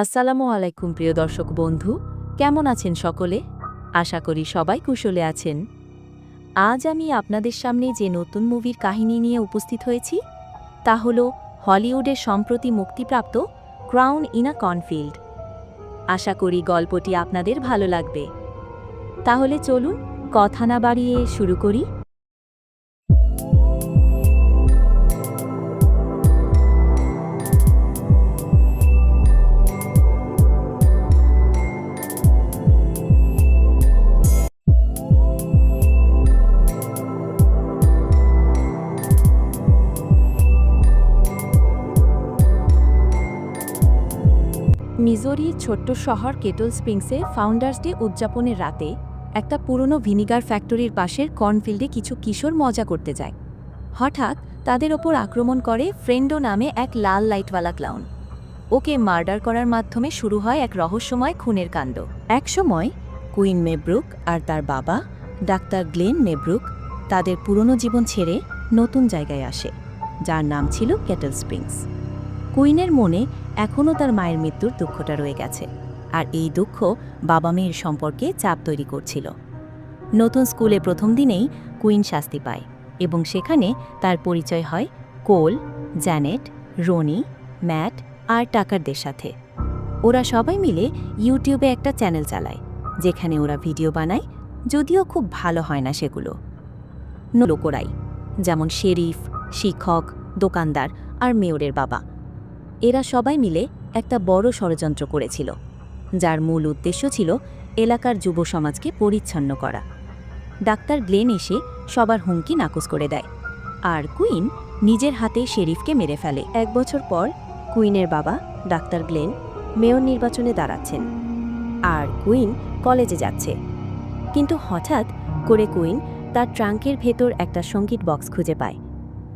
আসসালামু আলাইকুম, প্রিয় দর্শক বন্ধু। কেমন আছেন সকলে? আশা করি সবাই কুশলে আছেন। আজ আমি আপনাদের সামনে যে নতুন মুভির কাহিনী নিয়ে উপস্থিত হয়েছি, তা হল হলিউডের সম্প্রতি মুক্তিপ্রাপ্ত ক্রাউন ইন আ কনফিল্ড। আশা করি গল্পটি আপনাদের ভালো লাগবে। তাহলে চলুন, কথা না বাড়িয়ে শুরু করি। মিজোরির ছোট্ট শহর কেটল স্প্রিংসে ফাউন্ডার্স ডে উদযাপনের রাতে একটা পুরনো ভিনিগার ফ্যাক্টরির পাশের কর্নফিল্ডে কিছু কিশোর মজা করতে যায়। হঠাৎ তাদের ওপর আক্রমণ করে ফ্রেন্ডো নামে এক লাল লাইটওয়ালা ক্লাউন ওকে মার্ডার করার মাধ্যমে শুরু হয় এক রহস্যময় খুনের কাণ্ড। একসময় কুইন মেব্রুক আর তার বাবা, ডাক্তার গ্লেন মেব্রুক, তাদের পুরনো জীবন ছেড়ে নতুন জায়গায় আসে, যার নাম ছিল কেটল স্প্রিংস। কুইনের মনে এখনও তার মায়ের মৃত্যুর দুঃখটা রয়ে গেছে আর এই দুঃখ বাবা মেয়ের সম্পর্কে চাপ তৈরি করছিল। নতুন স্কুলে প্রথম দিনেই কুইন শাস্তি পায় এবং সেখানে তার পরিচয় হয় কোল, জ্যানেট, রনি, ম্যাট আর টাকারদের সাথে। ওরা সবাই মিলে ইউটিউবে একটা চ্যানেল চালায়, যেখানে ওরা ভিডিও বানায়, যদিও খুব ভালো হয় না সেগুলো। লোকরাই, যেমন শেরিফ, শিক্ষক, দোকানদার আর মেয়রের বাবা এরা সবাই মিলে একটা বড় ষড়যন্ত্র করেছিল, যার মূল উদ্দেশ্য ছিল এলাকার যুব সমাজকে পরিচ্ছন্ন করা। ডাক্তার গ্লেন এসে সবার হুমকি নাকচ করে দেয়, আর কুইন নিজের হাতে শেরিফকে মেরে ফেলে। এক বছর পর কুইনের বাবা, ডাক্তার গ্লেন, মেয়র নির্বাচনে দাঁড়াচ্ছেন, আর কুইন কলেজে যাচ্ছে। কিন্তু হঠাৎ করে কুইন তার ট্রাঙ্কের ভেতর একটা সংগীত বক্স খুঁজে পায়,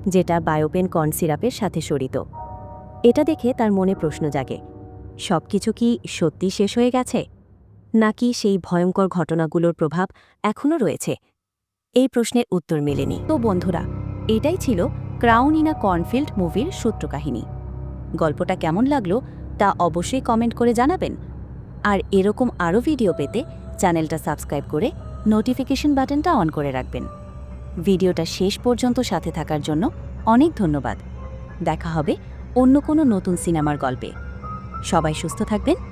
যেটা বায়োপেন কর্ন সিরাপের সাথে সরিত। এটা দেখে তার মনে প্রশ্ন জাগে, সবকিছু কি সত্যি শেষ হয়ে গেছে? নাকি সেই ভয়ঙ্কর ঘটনাগুলোর প্রভাব এখনও রয়েছে? এই প্রশ্নের উত্তর মেলেনি। তো বন্ধুরা, এটাই ছিল ক্রাউন ইন আ কর্নফিল্ড মুভির সূত্রকাহিনী গল্পটা কেমন লাগল তা অবশ্যই কমেন্ট করে জানাবেন। আর এরকম আরও ভিডিও পেতে চ্যানেলটা সাবস্ক্রাইব করে নোটিফিকেশন বাটনটা অন করে রাখবেন। ভিডিওটা শেষ পর্যন্ত সাথে থাকার জন্য অনেক ধন্যবাদ। দেখা হবে অন্য কোনো নতুন সিনেমার গল্পে। সবাই সুস্থ থাকবেন।